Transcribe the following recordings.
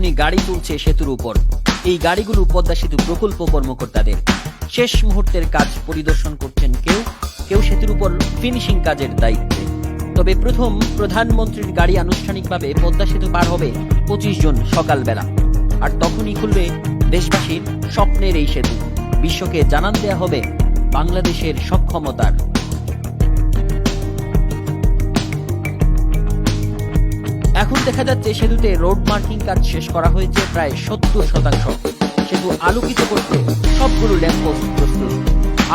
তখনই গাড়ি তুলছে সেতুর উপর। এই গাড়িগুলো পদ্মা সেতু প্রকল্প কর্মকর্তাদের। শেষ মুহূর্তের কাজ পরিদর্শন করছেন কেউ কেউ সেতুর উপর ফিনিশিং কাজের দায়িত্বে। তবে প্রথম প্রধানমন্ত্রীর গাড়ি আনুষ্ঠানিকভাবে পদ্মা সেতু পার হবে পঁচিশ জন সকালবেলা। আর তখনই খুলবে দেশবাসীর স্বপ্নের এই সেতু। বিশ্বকে জানান দেয়া হবে বাংলাদেশের সক্ষমতার এখন দেখা যাচ্ছে সেতুতে রোড মার্কিং কাজ শেষ করা হয়েছে প্রায় সত্তর শতাংশ। সেতু আলোকিত করতে সবগুলো ল্যাম্পোস্ট প্রস্তুত।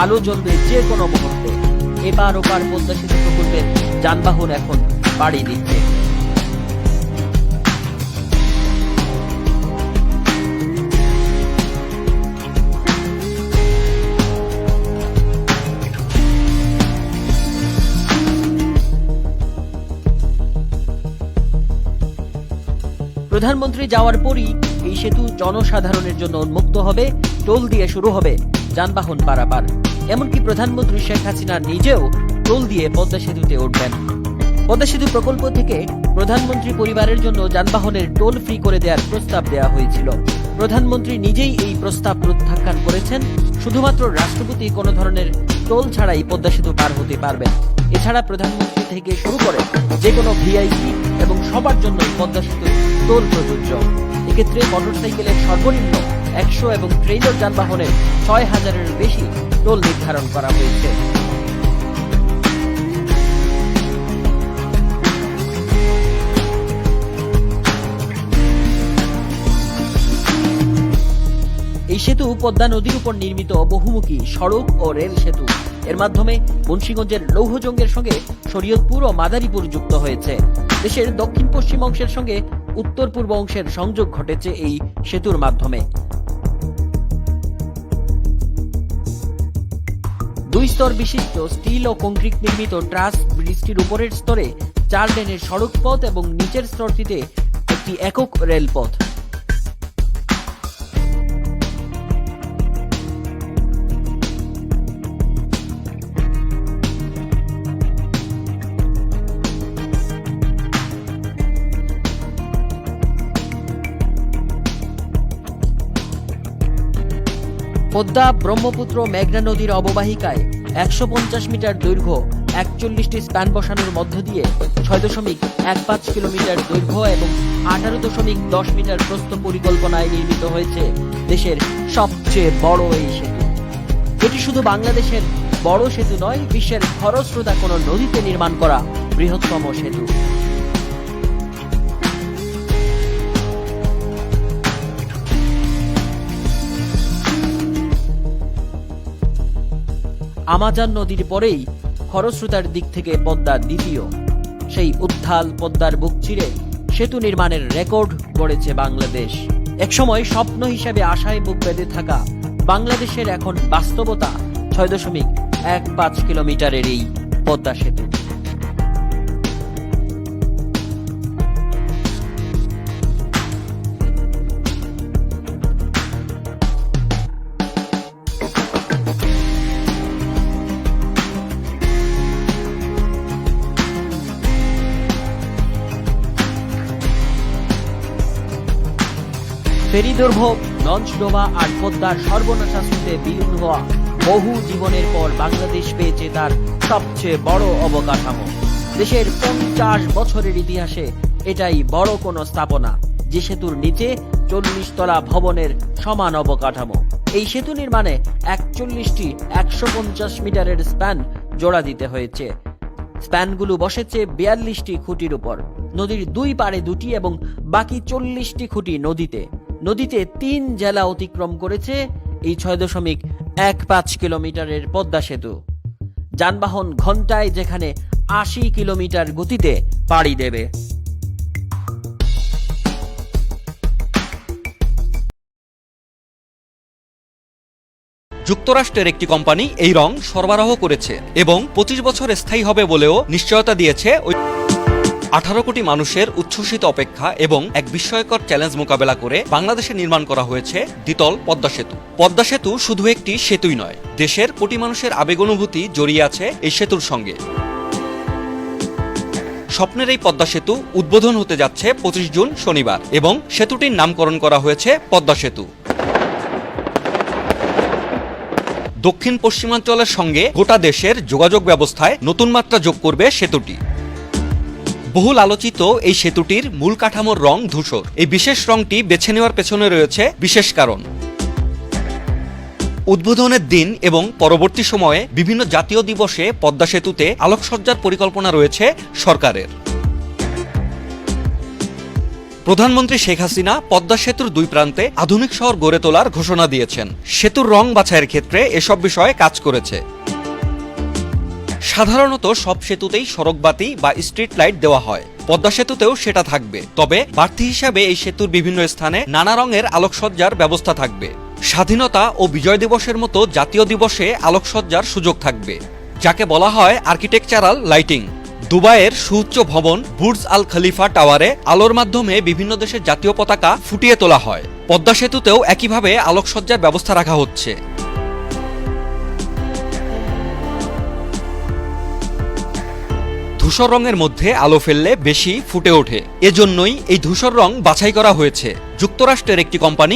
আলো জ্বলবে যে কোনো মুহূর্তে। এবার ওপার পদ্মা সেতু প্রকল্পের যানবাহন এখন বাড়ি দিচ্ছে। প্রধানমন্ত্রী যাওয়ার পরই এই সেতু জনসাধারণের জন্য উন্মুক্ত হবে, টোল দিয়ে শুরু হবে যানবাহন পারাপার। এমনকি প্রধানমন্ত্রী শেখ হাসিনা নিজেও টোল দিয়ে পদ্মা সেতুতে উঠবেন। পদ্মা সেতু প্রকল্প থেকে প্রধানমন্ত্রী পরিবারের জন্য যানবাহনের টোল ফ্রি করে দেওয়ার প্রস্তাব দেওয়া হয়েছিল। প্রধানমন্ত্রী নিজেই এই প্রস্তাব প্রত্যাখ্যান করেছেন, শুধুমাত্র রাষ্ট্রপতি কোনো ধরনের টোল ছাড়াই পদ্মা সেতু পার হতে পারবেন। এছাড়া প্রধানমন্ত্রী থেকে শুরু করে যে কোনো ভিআইপি এবং সবার জন্য পদ্মা সেতু টোল প্রযোজ্য। এক্ষেত্রে মোটরসাইকেলের সর্বনিম্ন একশো এবং ট্রেইলার যানবাহনের ছয় হাজারের বেশি টোল নির্ধারণ করা হয়েছে। এই সেতু পদ্মা নদীর উপর নির্মিত বহুমুখী সড়ক ও রেল সেতু। এর মাধ্যমে মুন্সিগঞ্জের লৌহজঙ্গের সঙ্গে শরীয়তপুর ও মাদারীপুর যুক্ত হয়েছে। দেশের দক্ষিণ পশ্চিম অংশের সঙ্গে উত্তর পূর্ব অংশের সংযোগ ঘটেছে এই সেতুর মাধ্যমে। দুই স্তর বিশিষ্ট স্টিল ও কংক্রিট নির্মিত ট্রাস ব্রিজটির উপরের স্তরে চার লেনের সড়ক পথ এবং নিচের স্তরটিতে একটি একক রেলপথ। পদ্মা ব্রহ্মপুত্র মেঘনা নদীর অববাহিকায় একশো পঞ্চাশ মিটার দৈর্ঘ্য, একচল্লিশটি স্প্যান বসানোর মধ্য দিয়ে ছয় দশমিক এক পাঁচ কিলোমিটার দৈর্ঘ্য এবং আঠারো দশমিক দশ মিটার প্রস্থ পরিকল্পনায় নির্মিত হয়েছে দেশের সবচেয়ে বড় এই সেতু। এটি শুধু বাংলাদেশের বড় সেতু নয়, বিশ্বের খরস্রোতা কোনো নদীতে নির্মাণ করা বৃহত্তম সেতু। আমাজন নদীর পরেই খরস্রোতার দিক থেকে পদ্মা দ্বিতীয়। সেই উত্থাল পদ্মার বুক চিরে সেতু নির্মাণের রেকর্ড গড়েছে বাংলাদেশ। একসময় স্বপ্ন হিসাবে আশায় বুক বেঁধে থাকা বাংলাদেশের এখন বাস্তবতা ছয় দশমিক এক পাঁচ কিলোমিটারের এই পদ্মা সেতু। ফেরি দুর্ভোগ লঞ্চ ডোবা আর পদ্মার সর্বনাশা স্রোতে বিলীন হওয়া বহু জীবনের পর বাংলাদেশ পেয়েছে তার সবচেয়ে বড় অবকাঠামো। দেশের পঞ্চাশ বছরের ইতিহাসে এটাই বড় কোনো স্থাপনা, যে সেতুর নিচে চল্লিশ তলা ভবনের সমান অবকাঠামো। এই সেতু নির্মাণে একচল্লিশটি একশো পঞ্চাশ মিটারের স্প্যান জোড়া দিতে হয়েছে। স্প্যানগুলো বসেছে বিয়াল্লিশটি খুঁটির উপর, নদীর দুই পাড়ে দুটি এবং বাকি চল্লিশটি খুঁটি নদীতে। নদীতে তিন জেলা অতিক্রম করেছে এই ছয় দশমিক এক পাঁচ কিলোমিটারের পদ্মা সেতু। যানবাহন ঘন্টায় যেখানে আশি কিলোমিটার গতিতে পাড়ি দেবে। যুক্তরাষ্ট্রের একটি কোম্পানি এই রং সরবরাহ করেছে এবং পঁচিশ বছর স্থায়ী হবে বলেও নিশ্চয়তা দিয়েছে ওই আঠারো কোটি মানুষের উচ্ছ্বসিত অপেক্ষা এবং এক বিস্ময়কর চ্যালেঞ্জ মোকাবেলা করে বাংলাদেশে নির্মাণ করা হয়েছে দ্বিতল পদ্মা সেতু। পদ্মা সেতু শুধু একটি সেতুই নয়, দেশের কোটি মানুষের আবেগ অনুভূতি জড়িয়ে আছে এই সেতুর সঙ্গে। স্বপ্নের এই পদ্মা সেতু উদ্বোধন হতে যাচ্ছে পঁচিশ জুন শনিবার এবং সেতুটির নামকরণ করা হয়েছে পদ্মা সেতু। দক্ষিণ পশ্চিমাঞ্চলের সঙ্গে গোটা দেশের যোগাযোগ ব্যবস্থায় নতুন মাত্রা যোগ করবে সেতুটি। বহুল আলোচিত এই সেতুটির মূল কাঠামোর রং ধূসর। এই বিশেষ রংটি বেছে নেওয়ার পেছনে রয়েছে বিশেষ কারণ। উদ্বোধনের দিন এবং পরবর্তী সময়ে বিভিন্ন জাতীয় দিবসে পদ্মা সেতুতে আলোকসজ্জার পরিকল্পনা রয়েছে সরকারের। প্রধানমন্ত্রী শেখ হাসিনা পদ্মা সেতুর দুই প্রান্তে আধুনিক শহর গড়ে তোলার ঘোষণা দিয়েছেন। সেতুর রং বাছাইয়ের ক্ষেত্রে এসব বিষয়ে কাজ করেছে। সাধারণত সব সেতুতেই সড়কবাতি বা স্ট্রিট লাইট দেওয়া হয়। পদ্মা সেতুতেও সেটা থাকবে। তবে বাড়তি হিসাবে এই সেতুর বিভিন্ন স্থানে নানা রঙের আলোকসজ্জার ব্যবস্থা থাকবে। স্বাধীনতা ও বিজয় দিবসের মতো জাতীয় দিবসে আলোকসজ্জার সুযোগ থাকবে। যাকে বলা হয় আর্কিটেকচারাল লাইটিং দুবাইয়ের সুউচ্চ ভবন বুর্জ আল খলিফা টাওয়ারে আলোর মাধ্যমে বিভিন্ন দেশের জাতীয় পতাকা ফুটিয়ে তোলা হয়। পদ্মা সেতুতেও একইভাবে আলোকসজ্জার ব্যবস্থা রাখা হচ্ছে। ধূসর রঙের মধ্যে আলো ফেললে বেশি ফুটে ওঠে। এজন্যই এই ধূসর রং বাছাই করা হয়েছে। যুক্তরাষ্ট্রের একটি কোম্পানি